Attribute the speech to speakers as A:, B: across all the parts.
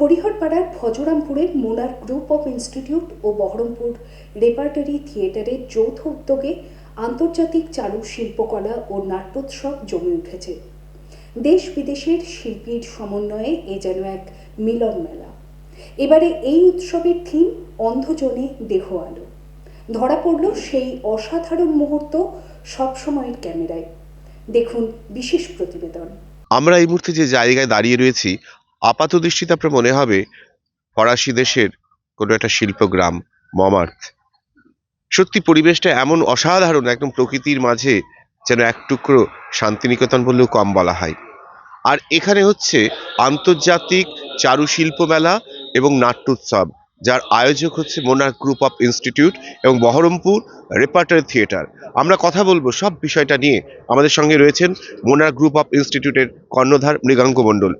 A: হরিহরপাড়ার ভজরামপুরের Monar group of institute ও Baharampur repertory থিয়েটারের যৌথ উদ্যোগে আন্তর্জাতিক চারু শিল্পকলা ও নাট্যোৎসব জমে উঠেছে। দেশ বিদেশের শিল্পীর সমন্বয়ে এ যেন এক মিলন মেলা। এবারে এই উৎসবের থিম অন্ধজনে দেহ আলো। ধরা পড়ল সেই অসাধারণ মুহূর্ত সবসময়ের ক্যামেরায়। দেখুন বিশেষ প্রতিবেদন।
B: আমরা এই মুহূর্তে যে জায়গায় দাঁড়িয়ে রয়েছি আপাত দৃষ্টিতে আপনার মনে হবে ফরাসি দেশের কোনো একটা শিল্পগ্রাম, মমার্থ। সত্যি পরিবেশটা এমন অসাধারণ, একদম প্রকৃতির মাঝে যেন এক টুকরো শান্তিনিকেতন বললেও কম বলা হয়। আর এখানে হচ্ছে আন্তর্জাতিক চারুশিল্প মেলা এবং নাট্যোৎসব। যার আয়োজক হচ্ছে মোনার গ্রুপ অফ ইনস্টিটিউট এবং বহরমপুর রেপার্টারি থিয়েটার। আমরা কথা বলব সব বিষয়টা নিয়ে। আমাদের সঙ্গে রয়েছেন মোনার গ্রুপ অফ ইনস্টিটিউটের কর্ণধার মৃগাঙ্ক মণ্ডল।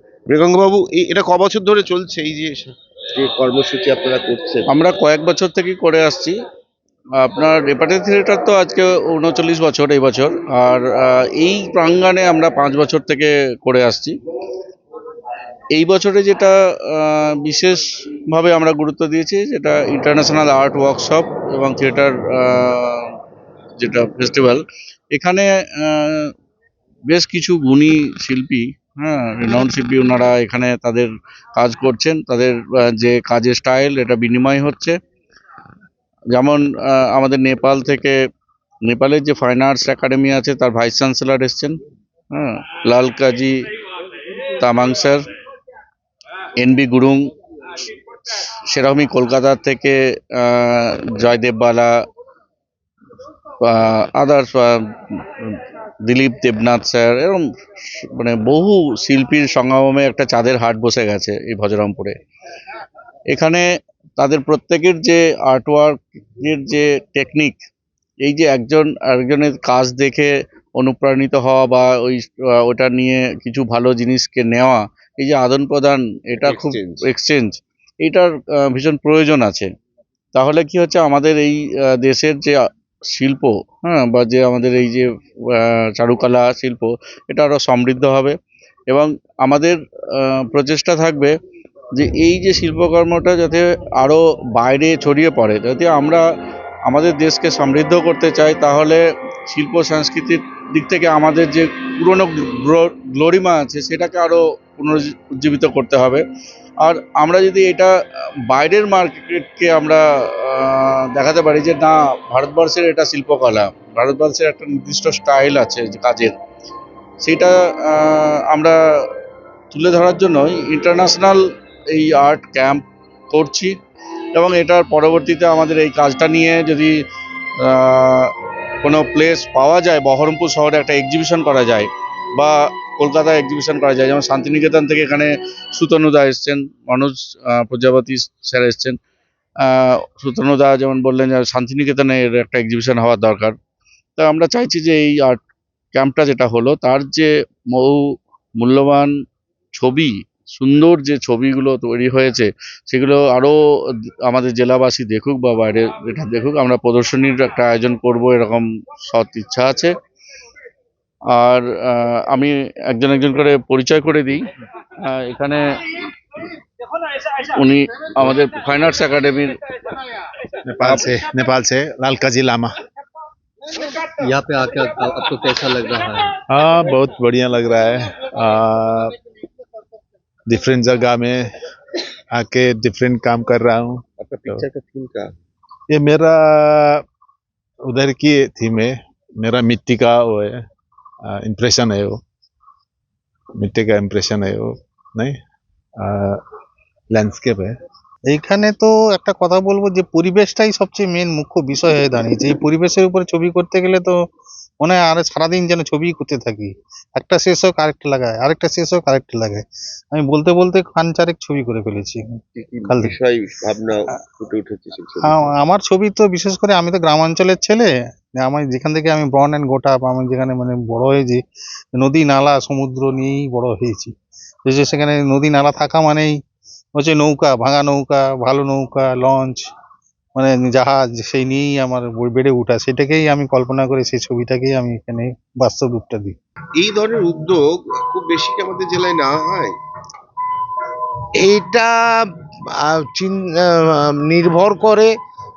B: এই এটা ক বছর ধরে চলছে এই যে যে কর্মসূচি আপনারা করছেন?
C: আমরা কয়েক বছর থেকেই করে আসছি। আপনার রেপার্টারি থিয়েটার তো আজকে উনচল্লিশ বছর এই বছর। আর এই প্রাঙ্গণে আমরা পাঁচ বছর থেকে করে আসছি। এই বছরে যেটা বিশেষভাবে আমরা গুরুত্ব দিয়েছি, যেটা ইন্টারন্যাশনাল আর্ট ওয়ার্কশপ এবং থিয়েটার যেটা ফেস্টিভ্যাল এখানে বেশ কিছু গুণী শিল্পী হ্যাঁ রেনাউন্ড শিল্পী ওনারা এখানে তাদের কাজ করছেন, তাদের যে কাজের স্টাইল এটা বিনিময় হচ্ছে। যেমন আমাদের নেপাল থেকে, নেপালের যে ফাইন আর্টস একাডেমি আছে, তার ভাইস চ্যান্সেলর এসছেন হ্যাঁ লাল কাজী তামাং স্যার এনবি গুরুং সেরকমই কলকাতা থেকে আহ, জয়দেব আদার্স দিলীপ দেবনাথ স্যার এরকম মানে বহু শিল্পীর সঙ্গমে একটা চাঁদের হাট বসে গেছে এই ভজরামপুরে এখানে তাদের প্রত্যেকের যে আর্টওয়ার্কের যে টেকনিক এই যে একজন আরেকজনের কাজ দেখে অনুপ্রাণিত হওয়া বা ওই ওটা নিয়ে কিছু ভালো জিনিসকে নেওয়া এই যে আদান প্রদান এটা খুব এক্সচেঞ্জ এটার ভীষণ প্রয়োজন আছে। তাহলে কি হচ্ছে আমাদের এই দেশের যে শিল্প হ্যাঁ বা যে আমাদের এই যে চারুকলা শিল্প এটা আরও সমৃদ্ধ হবে। এবং আমাদের প্রচেষ্টা থাকবে যে এই যে শিল্পকর্মটা যাতে আরও বাইরে ছড়িয়ে পড়ে যাতে আমরা আমাদের দেশকে সমৃদ্ধ করতে চাই তাহলে শিল্প সংস্কৃতির দিক থেকে আমাদের যে পুরনো গ্লোরিমা আছে সেটাকে আরও পুনরুজ্জীবিত করতে হবে। আর আমরা যদি এটা, বাইরের মার্কেটকে আমরা দেখাতে পারি যে না, ভারতবর্ষের এটা শিল্পকলা, ভারতবর্ষের একটা নির্দিষ্ট স্টাইল আছে কাজের, সেটা আমরা তুলে ধরার জন্য ইন্টারন্যাশনাল এই আর্ট ক্যাম্প করছি এবং এটার পরবর্তীতে আমাদের এই কাজটা নিয়ে যদি কোনো প্লেস পাওয়া যায়, বহরমপুর শহরে একটা এক্সিবিশন করা যায় বা কলকাতায় এক্সিবিশন করা যায়। যেমন শান্তিনিকেতন থেকে এখানে সুতনুদা এসছেন, মনোজ প্রজাপতি স্যার এসছেন। সুতনুদা যেমন বললেন যে শান্তিনিকেতনে একটা এক্সিবিশন হওয়ার দরকার। তা আমরা চাইছি যে এই আর্ট ক্যাম্পটা যেটা হলো, তার যে বহু মূল্যবান ছবি, সুন্দর যে ছবিগুলো তৈরি হয়েছে, সেগুলো আরও আমাদের জেলাবাসী দেখুক বা বাইরে এটা দেখুক, আমরা প্রদর্শনীর একটা আয়োজন করব, এরকম সৎ ইচ্ছা আছে। আর আহ, আমি একজন একজন করে পরিচয় করে দিই আহ, এখানে উনি আমাদের ফাইন আর্টস একাডেমির
D: नेपाल से नेपाल से लाल काजी लामा
E: यहाँ पे आकर आप- आपको कैसा लग रहा है
D: हाँ बहुत बढ़िया लग रहा है डिफरेंट जगह में आके डिफरेंट काम कर रहा हूँ
B: আপনার পিকচার का थीम क्या
D: ये मेरा उधर की थीम है मेरा मिट्टी का वो है इम्प्रेशन है वो मिट्टी का इम्प्रेशन है वो नहीं ল্যান্ডস্কেপ है
F: এইখানে তো একটা কথা বলবো যে পরিবেশটাই সবচেয়ে মেন মুখ্য বিষয় হয়ে দাঁড়িয়েছে এই পরিবেশের উপরে ছবি করতে গেলে তো মনে হয় আর সারাদিন যেন ছবি করতে থাকি একটা শেষ হোক আরেকটা লাগায় আরেকটা শেষ হোক আরেকটা লাগায় আমি বলতে বলতে খান চারেক ছবি করে ফেলেছি
B: কি কি
F: কাল থেকে।
B: বিষয় ভাবনা ফুটে উঠেছে সেই ছবিতে?
F: আ- আমার ছবি তো বিশেষ করে আমি তো গ্রামাঞ্চলের ছেলে আমার যেখান থেকে আমি বর্ন অ্যান্ড গোটা বা আমি যেখানে মানে বড় হয়েছি নদী নালা সমুদ্র নিয়েই বড় হয়েছি। যে সেখানে নদী নালা থাকা মানেই হচ্ছে নৌকা ভাঙা নৌকা ভালো নৌকা লঞ্চ মানে জাহাজ সেই নিয়েই আমার বেড়ে ওঠা। সেটাকেই আমি কল্পনা করে সেই ছবিটাকেই আমি এখানে বাস্তব রূপটা দিই।
B: এই ধরনের উদ্যোগ খুব বেশি কি আমাদের জেলায় না হয়?
G: এটা নির্ভর করে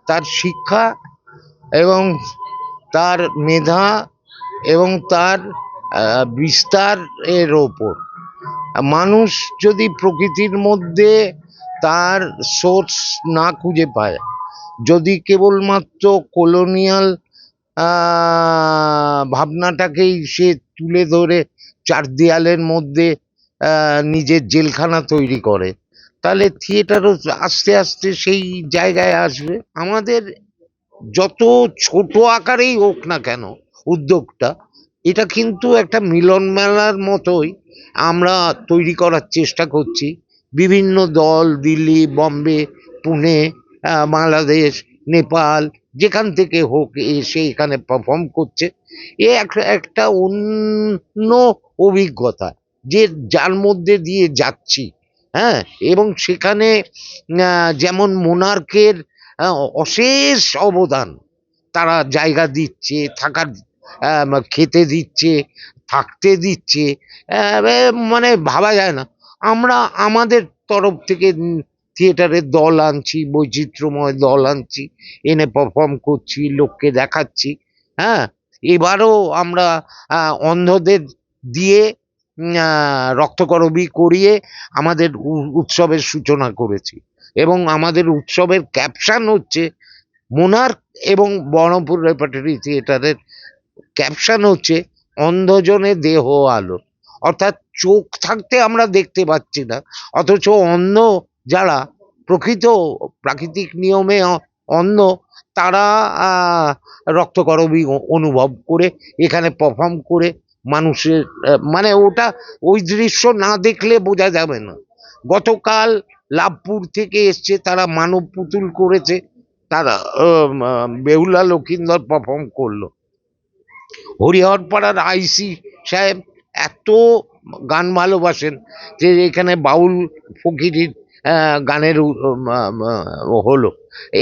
G: তার শিক্ষা এবং তার মেধা এবং তার বিস্তার এর ওপর। মানুষ যদি প্রকৃতির মধ্যে তার সোর্স না খুঁজে পায়, যদি কেবলমাত্র কলোনিয়াল ভাবনাটাকেই সে তুলে ধরে চার দেয়ালের মধ্যে নিজের জেলখানা তৈরি করে, তাহলে থিয়েটারও আস্তে আস্তে সেই জায়গায় আসবে। আমাদের যত ছোট আকারেই হোক না কেন উদ্যোগটা এটা কিন্তু একটা মিলন মেলার মতোই আমরা তৈরি করার চেষ্টা করছি। বিভিন্ন দল, দিল্লি, বম্বে, পুনে বাংলাদেশ, নেপাল, যেখান থেকে হোক এসে এখানে পারফর্ম করছে। এ এক- একটা অন্য অভিজ্ঞতা যে যার মধ্যে দিয়ে যাচ্ছি হ্যাঁ? এবং সেখানে যেমন মোনার্কের অশেষ অবদান। তারা জায়গা দিচ্ছে থাকার খেতে দিচ্ছে থাকতে দিচ্ছে। মানে ভাবা যায় না। আমরা আমাদের তরফ থেকে উম, থিয়েটারের দল আনছি বৈচিত্র্যময় দল আনছি এনে পারফর্ম করছি লোককে দেখাচ্ছি। হ্যাঁ এবারও আমরা অন্ধদের দিয়ে রক্তকরবী করিয়ে আমাদের উৎসবের সূচনা করেছি। এবং আমাদের উৎসবের ক্যাপশন হচ্ছে মোনার্ক এবং বহরমপুর রেপার্টারি থিয়েটারের ক্যাপশন হচ্ছে অন্ধজনে দেহ আলো। অর্থাৎ চোখ থাকতে আমরা দেখতে পাচ্ছি না, অথচ অন্ধ যারা প্রকৃত প্রাকৃতিক নিয়মে অন্ধ তারা রক্তকরবী অনুভব করে, এখানে পারফর্ম করে মানুষের মানে ওটা ওই দৃশ্য না দেখলে বোঝা যাবে না। গতকাল লাভপুর থেকে এসছে, তারা মানব পুতুল করেছে, তারা বেহুলা লক্ষিন্দর পারফর্ম করল। হরিহরপাড়ার আইসি সাহেব এত গান ভালোবাসেন যে এখানে বাউল ফকিরির গানের হলো।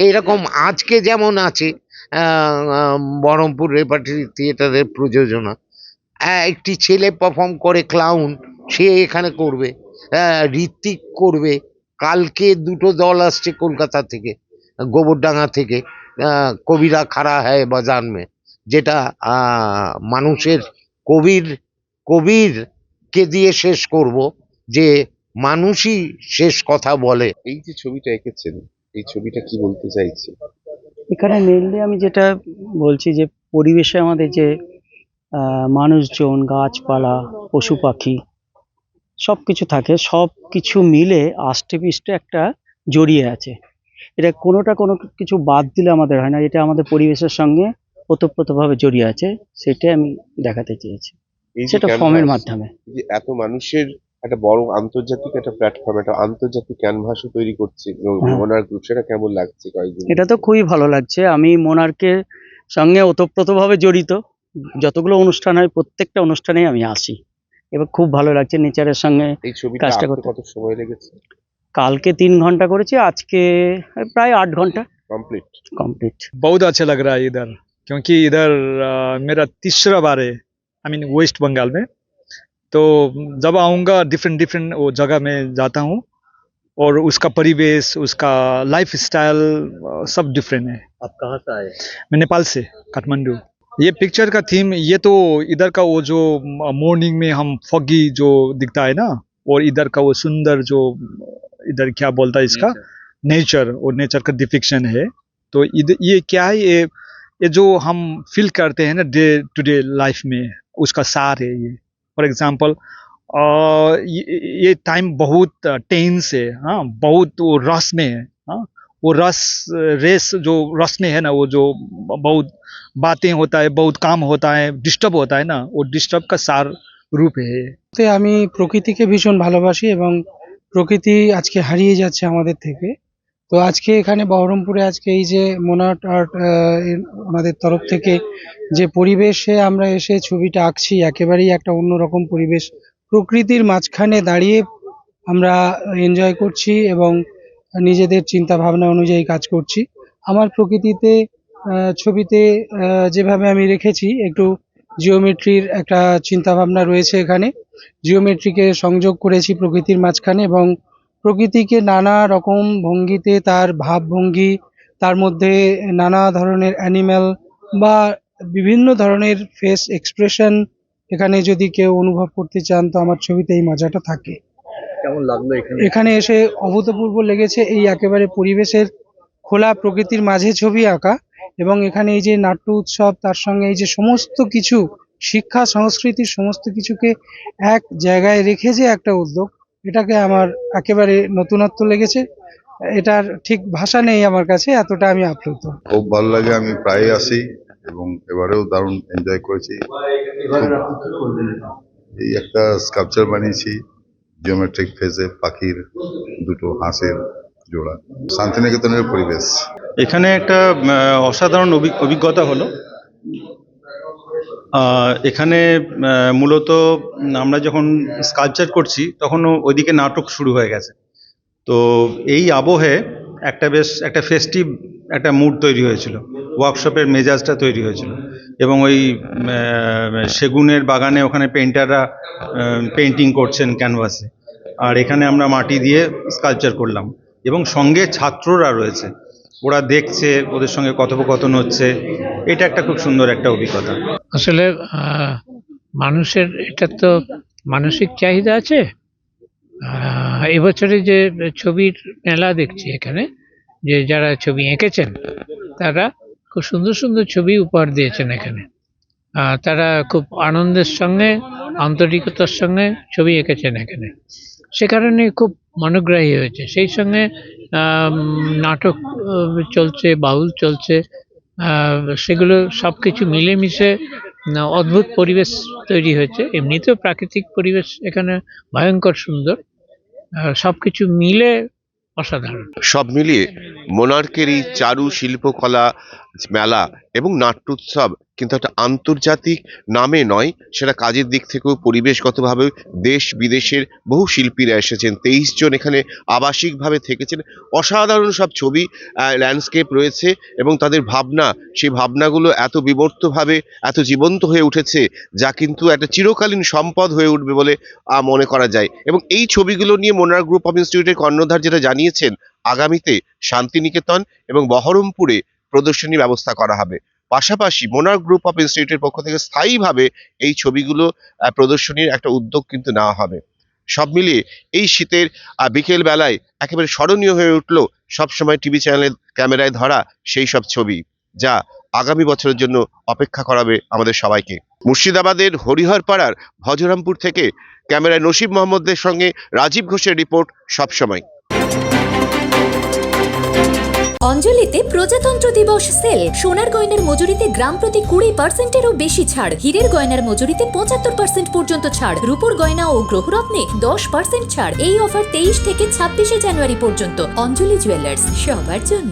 G: এইরকম আজকে যেমন আছে বহরমপুর রেপার্টরি থিয়েটারের প্রযোজনা একটি ছেলে পারফর্ম করে ক্লাউন সে এখানে করবে ঋত্বিক করবে কালকে দুটো দল আসছে কলকাতা থেকে গোবরডাঙ্গা থেকে আহ, কবিরা খাড়া হ্যায় বাজান মে যেটা আহ, মানুষের কবির কবির কে দিয়ে শেষ করব যে মানুষই শেষ কথা বলে।
B: এই যে ছবিটা এঁকেছেন এই ছবিটা কি বলতে চাইছে?
H: এখানে মেনলি আমি যেটা বলছি যে পরিবেশে আমাদের যে আহ, মানুষজন গাছপালা পশু পাখি সব কিছু থাকে সব কিছু মিলে আষ্টে পিষ্টে একটা জড়িয়ে আছে। এটা কোনোটা কোনো কিছু বাদ দিলে আমাদের হয় না এটা আমাদের পরিবেশের সঙ্গে ওতপ্রোতভাবে জড়িয়ে আছে সেটাই আমি দেখাতে চেয়েছি। সেটা ফর্মের মাধ্যমে।
B: এত মানুষের একটা বড় আন্তর্জাতিক একটা প্ল্যাটফর্ম একটা আন্তর্জাতিক ক্যানভাসও তৈরি করছে মোনার গ্রুপ সেটা কেমন লাগছে কয়েকদিন?
H: এটা তো খুবই ভালো লাগছে। আমি মোনার্কের সঙ্গে ওতপ্রোতভাবে জড়িত। যতগুলো অনুষ্ঠান হয় প্রত্যেকটা অনুষ্ঠানেই আমি আসি। এবার খুব ভালো লাগছে নেচারের সঙ্গে
B: এই ছবিটা
H: কাজটা
B: আঁকতে
H: করতে-
B: কত সময় লেগেছে
H: কালকে তিন ঘন্টা করেছি আজকে প্রায় আট ঘন্টা
B: কমপ্লিট
H: কমপ্লিট
I: बहुत अच्छा लग रहा है इधर क्योंकि इधर अ, मेरा तीसरा बार है आई मीन वेस्ट बंगाल में तो जब आऊँगा डिफरेंट डिफरेंट वो जगह में जाता हूँ और उसका परिवेश उसका लाइफ स्टाइल सब डिफरेंट है
E: आप कहाँ से आए
I: मैं नेपाल से काठमांडू ये पिक्चर का थीम ये तो इधर का वो जो मॉर्निंग में हम फॉगी जो दिखता है ना और इधर का वो सुंदर जो इधर क्या बोलता है इसका? नेचर और नेचर का डिफिक्शन है। तो इधर ये क्या है ये ये जो हम फील करते हैं ना डे टू डे लाइफ में उसका सार है ये। फॉर एग्ज़ाम्पल ये टाइम बहुत टेंस है हाँ बहुत वो रस में हाँ। वो रस रेस जो रस में है ना वो जो बहुत बातें होता है बहुत काम होता है डिस्टर्ब होता है ना वो डिस्टर्ब का सार रूप है ये
J: তে আমি প্রকৃতিকে ভীষণ ভালোবাসি এবং প্রকৃতি আজকে হারিয়ে যাচ্ছে আমাদের থেকে তো আজকে এখানে বহরমপুরে আজকে এই যে মোনাট আর্ট আমাদের তরফ থেকে যে পরিবেশে আমরা এসে ছবিটা আঁকছি একেবারেই একটা অন্যরকম পরিবেশ প্রকৃতির মাঝখানে দাঁড়িয়ে আমরা এনজয় করছি এবং নিজেদের চিন্তা ভাবনা অনুযায়ী কাজ করছি। আমার প্রকৃতিতে ছবিতে যেভাবে আমি রেখেছি, একটু জিওমেট্রির একটা চিন্তা ভাবনা রয়েছে এখানে। জিওমেট্রিকে সংযোগ করেছি প্রকৃতির মাঝখানে এবং প্রকৃতিকে নানা রকম ভঙ্গিতে তার ভাবভঙ্গি, তার মধ্যে নানা ধরনের অ্যানিম্যাল বা বিভিন্ন ধরনের ফেস এক্সপ্রেশন এখানে যদি কেউ অনুভব করতে চান, তো আমার ছবিতে এই মজাটা থাকে।
E: কেমন লাগল এখানে?
J: এখানে এসে অভূতপূর্ব লেগেছে এই একেবারে পরিবেশের খোলা প্রকৃতির মাঝে ছবি আঁকা এবং এখানে এই যে নাট্য উৎসব তার সঙ্গে এই যে সমস্ত কিছু শিক্ষা সংস্কৃতির সমস্ত কিছুকে এক জায়গায় রেখে যে একটা উদ্যোগ এটাকে আমার একেবারে নতুনত্ব লেগেছে। এটার ঠিক ভাষা নেই আমার কাছে এতটা আমি আপ্লুত।
K: খুব ভালো লাগে আমি প্রায় আসি এবং এবারেও দারুণ এনজয় করেছি। এই একটা স্কাল্পচার বানিয়েছি। জিওমেট্রিক ফেজে পাখির দুটো হাঁসের জোড়া। শান্তিনিকেতনের পরিবেশ।
L: এখানে একটা অসাধারণ অভিজ্ঞতা হলো। এখানে মূলত আমরা যখন স্কালচার করছি, তখন ওইদিকে নাটক শুরু হয়ে গেছে। তো এই আবহে একটা বেশ, একটা ফেস্টিভ একটা মুড তৈরি হয়েছিল। ওয়ার্কশপের মেজাজটা তৈরি হয়েছিল। এবং ওই সেগুনের বাগানে ওখানে পেন্টাররা পেন্টিং করছেন ক্যানভাসে আর এখানে আমরা মাটি দিয়ে স্কালচার করলাম। এবং সঙ্গে ছাত্ররা রয়েছে। ওরা দেখছে, ওদের সঙ্গে কথোপকথন হচ্ছে। এটা একটা খুব সুন্দর একটা অভিজ্ঞতা।
M: আসলে মানুষের এটা তো মানসিক চাহিদা আছে। এবছরে যে ছবির মেলা দেখছি এখানে, যে যারা ছবি এঁকেছেন, তারা খুব সুন্দর সুন্দর ছবি উপহার দিয়েছেন এখানে। তারা খুব আনন্দের সঙ্গে, আন্তরিকতার সঙ্গে ছবি এঁকেছেন এখানে। সে কারণে খুব মনোগ্রাহী হয়েছে। সেই সঙ্গে নাটক চলছে, বাউল চলছে সেগুলো সব কিছু মিলেমিশে অদ্ভুত পরিবেশ তৈরি হয়েছে। এমনিতেও প্রাকৃতিক পরিবেশ এখানে ভয়ঙ্কর সুন্দর। সব কিছু মিলে অসাধারণ।
B: সব মিলিয়ে মোনার্কের এই চারু শিল্পকলা মেলা এবং নাট্যোৎসব। কিন্তু একটা আন্তর্জাতিক নামে নয়, সেটা কাজের দিক থেকেও পরিবেশগতভাবে দেশ বিদেশের বহু শিল্পীরা এসেছেন। তেইশ জন এখানে আবাসিকভাবে থেকেছেন। অসাধারণ সব ছবি ল্যান্ডস্কেপ রয়েছে এবং তাদের ভাবনা, সেই ভাবনাগুলো এত বিবর্তভাবে, এত জীবন্ত হয়ে উঠেছে যা কিন্তু একটা চিরকালীন সম্পদ হয়ে উঠবে বলে মনে করা যায়। এবং এই ছবিগুলো নিয়ে মোনার গ্রুপ অফ ইনস্টিটিউটের কর্ণধার যেটা জানিয়েছেন, আগামীতে শান্তিনিকেতন এবং বহরমপুরে প্রদর্শনী ব্যবস্থা করা হবে। পাশাপাশি মোনার গ্রুপ অফ ইনস্টিটিউটের পক্ষ থেকে স্থায়ীভাবে এই ছবিগুলো প্রদর্শনীর একটা উদ্যোগ কিন্তু নেওয়া হবে। সব মিলিয়ে এই শীতের বিকেল বেলায় একেবারে স্মরণীয় হয়ে উঠল সবসময় টিভি চ্যানেলের ক্যামেরায় ধরা সেই সব ছবি, যা আগামী বছরের জন্য অপেক্ষা করাবে আমাদের সবাইকে। মুর্শিদাবাদের হরিহরপাড়ার ভজরামপুর থেকে ক্যামেরায় নসিব মোহাম্মদের সঙ্গে রাজীব ঘোষের রিপোর্ট সবসময়।
N: অঞ্জলিতে প্রজাতন্ত্র দিবস সেল। সোনার গয়নার মজুরিতে গ্রাম প্রতি কুড়ি পার্সেন্টেরও বেশি ছাড়। হীরের গয়নার মজুরিতে পঁচাত্তর পার্সেন্ট পর্যন্ত ছাড়। রূপোর গয়না ও গ্রহরত্নে দশ পার্সেন্ট ছাড়। এই অফার তেইশ থেকে ছাব্বিশে জানুয়ারি পর্যন্ত। অঞ্জলি জুয়েলার্স, সবার জন্য।